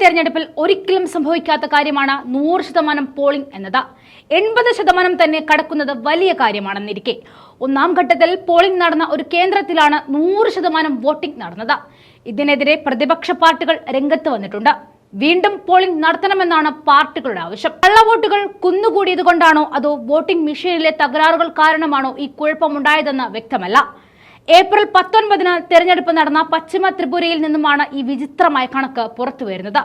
തെരഞ്ഞെടുപ്പിൽ ഒരിക്കലും സംഭവിക്കാത്ത കാര്യമാണ് നൂറ് ശതമാനം പോളിംഗ് എന്നത്. എൺപത് ശതമാനം തന്നെ കടക്കുന്നത് വലിയ കാര്യമാണെന്നിരിക്കെ. ഒന്നാം ഘട്ടത്തിൽ പോളിംഗ് നടന്ന ഒരു കേന്ദ്രത്തിലാണ് നൂറ് ശതമാനം വോട്ടിംഗ് നടന്നത്. ഇതിനെതിരെ പ്രതിപക്ഷ പാർട്ടികൾ രംഗത്ത് വന്നിട്ടുണ്ട്. വീണ്ടും പോളിംഗ് നടത്തണമെന്നാണ് പാർട്ടികളുടെ ആവശ്യം. കള്ളവോട്ടുകൾ കുന്നുകൂടിയത് കൊണ്ടാണോ അതോ വോട്ടിംഗ് മെഷീനിലെ തകരാറുകൾ കാരണമാണോ ഈ കുഴപ്പമുണ്ടായതെന്ന് വ്യക്തമല്ല. ഏപ്രിൽ പത്തൊൻപതിന് തെരഞ്ഞെടുപ്പ് നടന്ന പശ്ചിമ ത്രിപുരയിൽ നിന്നുമാണ് ഈ വിചിത്രമായ കണക്ക് പുറത്തു വരുന്നത്.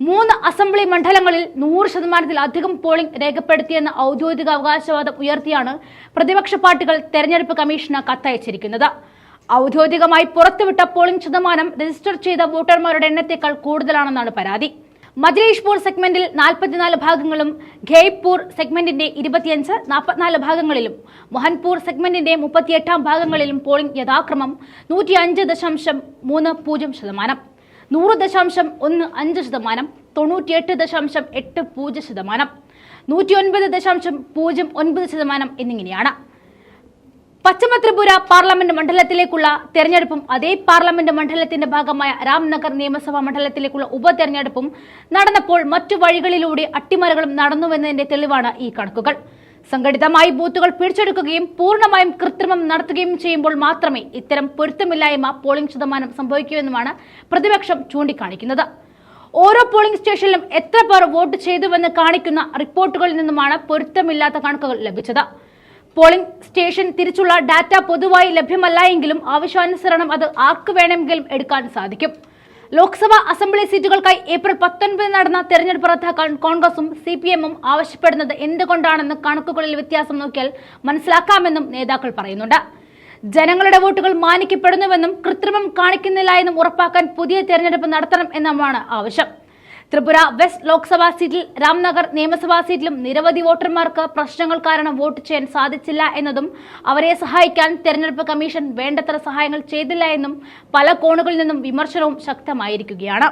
മൂന്ന് അസംബ്ലി മണ്ഡലങ്ങളിൽ നൂറ് ശതമാനത്തിലധികം പോളിംഗ് രേഖപ്പെടുത്തിയെന്ന ഔദ്യോഗിക അവകാശവാദം ഉയർത്തിയാണ് പ്രതിപക്ഷ പാർട്ടികൾ തെരഞ്ഞെടുപ്പ് കമ്മീഷന് കത്തയച്ചിരിക്കുന്നത്. ഔദ്യോഗികമായി പുറത്തുവിട്ട പോളിംഗ് ശതമാനം രജിസ്റ്റർ ചെയ്ത വോട്ടർമാരുടെ എണ്ണത്തേക്കാൾ കൂടുതലാണെന്നാണ് പരാതി. മജ്ലീഷ്പൂർ സെഗ്മെന്റിൽ നാൽപ്പത്തിനാല് ഭാഗങ്ങളും ഖേയ്പൂർ സെഗ്മെന്റിന്റെ ഇരുപത്തിയഞ്ച് നാൽപ്പത്തിനാല് ഭാഗങ്ങളിലും മൊഹൻപൂർ സെഗ്മെന്റിന്റെ മുപ്പത്തിയെട്ടാം ഭാഗങ്ങളിലും പോളിംഗ് യഥാക്രമം നൂറ്റി അഞ്ച് ദശാംശം മൂന്ന് പൂജ്യം ശതമാനം നൂറ് ദശാംശം ഒന്ന് അഞ്ച് ശതമാനം തൊണ്ണൂറ്റിയെട്ട് ദശാംശം എട്ട് പൂജ്യം ശതമാനം നൂറ്റി ഒൻപത് ദശാംശം പൂജ്യം ഒൻപത് ശതമാനം എന്നിങ്ങനെയാണ്. പശ്ചിമ ത്രിപുര പാർലമെന്റ് മണ്ഡലത്തിലേക്കുള്ള തെരഞ്ഞെടുപ്പും അതേ പാർലമെന്റ് മണ്ഡലത്തിന്റെ ഭാഗമായ രാംനഗർ നിയമസഭാ മണ്ഡലത്തിലേക്കുള്ള ഉപതെരഞ്ഞെടുപ്പും നടന്നപ്പോൾ മറ്റു വഴികളിലൂടെ അട്ടിമറികളും നടന്നുവെന്നതിന്റെ തെളിവാണ് ഈ കണക്കുകൾ. സംഘടിതമായി ബൂത്തുകൾ പിടിച്ചെടുക്കുകയും പൂർണമായും കൃത്രിമം നടത്തുകയും ചെയ്യുമ്പോൾ മാത്രമേ ഇത്തരം പൊരുത്തമില്ലായ്മ പോളിംഗ് ശതമാനം സംഭവിക്കൂ പ്രതിപക്ഷം ചൂണ്ടിക്കാണിക്കുന്നത്. ഓരോ പോളിംഗ് സ്റ്റേഷനിലും എത്ര പേർ വോട്ട് ചെയ്തുവെന്ന് കാണിക്കുന്ന റിപ്പോർട്ടുകളിൽ നിന്നുമാണ് പൊരുത്തമില്ലാത്ത കണക്കുകൾ ലഭിച്ചത്. പോളിംഗ് സ്റ്റേഷൻ തിരിച്ചുള്ള ഡാറ്റ പൊതുവായി ലഭ്യമല്ല എങ്കിലും ആവശ്യാനുസരണം അത് ആർക്ക് വേണമെങ്കിലും എടുക്കാൻ സാധിക്കും. ലോക്സഭാ അസംബ്ലി സീറ്റുകൾക്കായി ഏപ്രിൽ പത്തൊൻപതിന് നടന്ന തെരഞ്ഞെടുപ്പ് റദ്ദാക്കാൻ കോൺഗ്രസും സി പി എമ്മും ആവശ്യപ്പെടുന്നത് എന്തുകൊണ്ടാണെന്ന് കണക്കുകളിൽ വ്യത്യാസം നോക്കിയാൽ മനസ്സിലാക്കാമെന്നും നേതാക്കൾ പറയുന്നുണ്ട്. ജനങ്ങളുടെ വോട്ടുകൾ മാനിക്കപ്പെടുന്നുവെന്നും കൃത്രിമം കാണിക്കുന്നില്ല എന്നും ഉറപ്പാക്കാൻ പുതിയ തെരഞ്ഞെടുപ്പ് നടത്തണം എന്നുമാണ് ആവശ്യം. ത്രിപുര വെസ്റ്റ് ലോക്സഭാ സീറ്റിൽ രാംനഗർ നിയമസഭാ സീറ്റിലും നിരവധി വോട്ടർമാർക്ക് പ്രശ്നങ്ങൾ കാരണം വോട്ട് ചെയ്യാൻ സാധിച്ചില്ല എന്നതും അവരെ സഹായിക്കാൻ തെരഞ്ഞെടുപ്പ് കമ്മീഷൻ വേണ്ടത്ര സഹായങ്ങൾ ചെയ്തില്ല എന്നും പല കോണുകളിൽ നിന്നും വിമർശനവും ശക്തമായിരിക്കുകയാണ്.